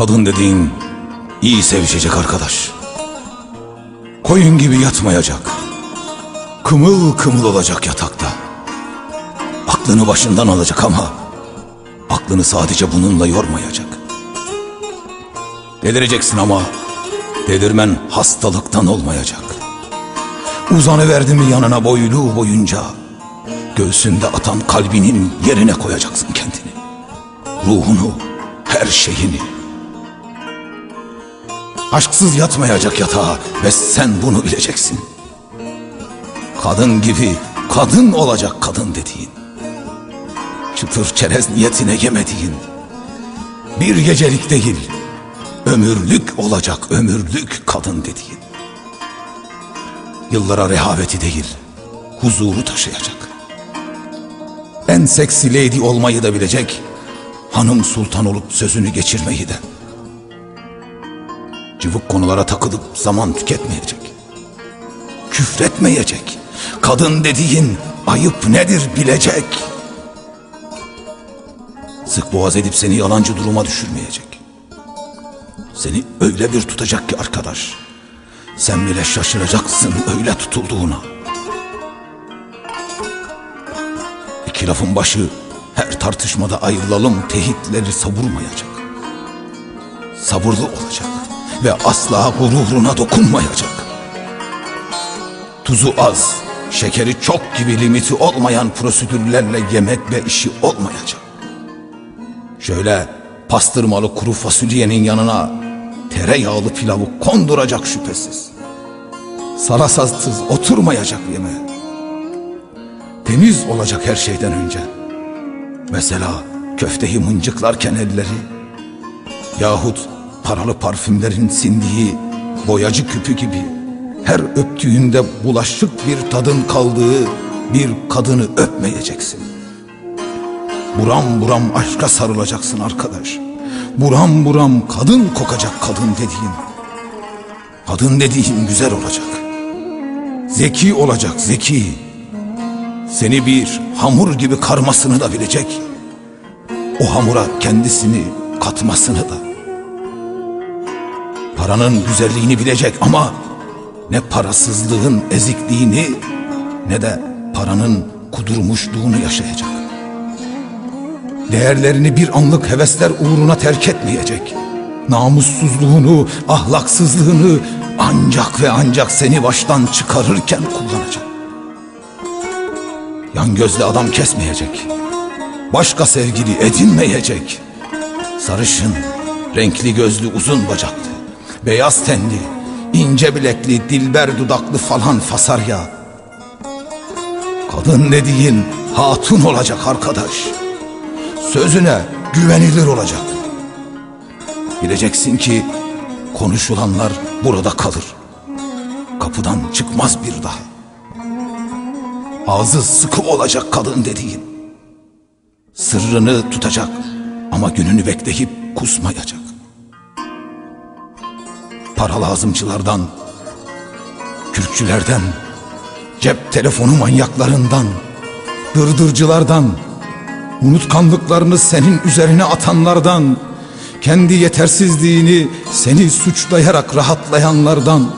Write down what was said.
Kadın dediğin iyi sevişecek arkadaş. Koyun gibi yatmayacak. Kımıl kımıl olacak yatakta. Aklını başından alacak ama aklını sadece bununla yormayacak. Delireceksin ama delirmen hastalıktan olmayacak. Uzanıverdi mi yanına boylu boyunca göğsünde atan kalbinin yerine koyacaksın kendini. Ruhunu, her şeyini. Aşksız yatmayacak yatağa ve sen bunu bileceksin. Kadın gibi kadın olacak kadın dediğin. Çıtır çerez niyetine yemediğin. Bir gecelik değil, ömürlük olacak ömürlük kadın dediğin. Yıllara rehaveti değil, huzuru taşıyacak. En seksi lady olmayı da bilecek, hanım sultan olup sözünü geçirmeyi de. Cıvık konulara takılıp zaman tüketmeyecek. Küfretmeyecek. Kadın dediğin ayıp nedir bilecek. Sık boğaz edip seni yalancı duruma düşürmeyecek. Seni öyle bir tutacak ki arkadaş. Sen bile şaşıracaksın öyle tutulduğuna. İki lafın başı her tartışmada ayrılalım tehitleri savurmayacak. Sabırlı olacak ve asla gururuna dokunmayacak. Tuzu az, şekeri çok gibi limiti olmayan prosedürlerle yemek ve işi olmayacak. Şöyle pastırmalı kuru fasulyenin yanına tereyağlı pilavı konduracak şüphesiz. Sarasazsız oturmayacak yemeğe. Temiz olacak her şeyden önce. Mesela köfteyi mıncıklarken elleri yahut paralı parfümlerin sindiği boyacı küpü gibi her öptüğünde bulaşık bir tadın kaldığı bir kadını öpmeyeceksin. Buram buram aşka sarılacaksın arkadaş. Buram buram kadın kokacak kadın dediğin. Kadın dediğin güzel olacak. Zeki olacak zeki. Seni bir hamur gibi karmasını da bilecek. O hamura kendisini katmasını da. Paranın güzelliğini bilecek ama ne parasızlığın ezikliğini ne de paranın kudurmuşluğunu yaşayacak. Değerlerini bir anlık hevesler uğruna terk etmeyecek. Namussuzluğunu, ahlaksızlığını ancak ve ancak seni baştan çıkarırken kullanacak. Yan gözle adam kesmeyecek. Başka sevgili edinmeyecek. Sarışın, renkli gözlü uzun bacaklı, beyaz tenli, ince bilekli, dilber dudaklı falan fasarya. Kadın dediğin hatun olacak arkadaş. Sözüne güvenilir olacak. Bileceksin ki konuşulanlar burada kalır. Kapıdan çıkmaz bir daha. Ağzı sıkı olacak kadın dediğin. Sırrını tutacak ama gününü bekleyip kusmayacak. Para lazımcılardan, kürkçülerden, cep telefonu manyaklarından, dırdırcılardan, unutkanlıklarını senin üzerine atanlardan, kendi yetersizliğini seni suçlayarak rahatlayanlardan,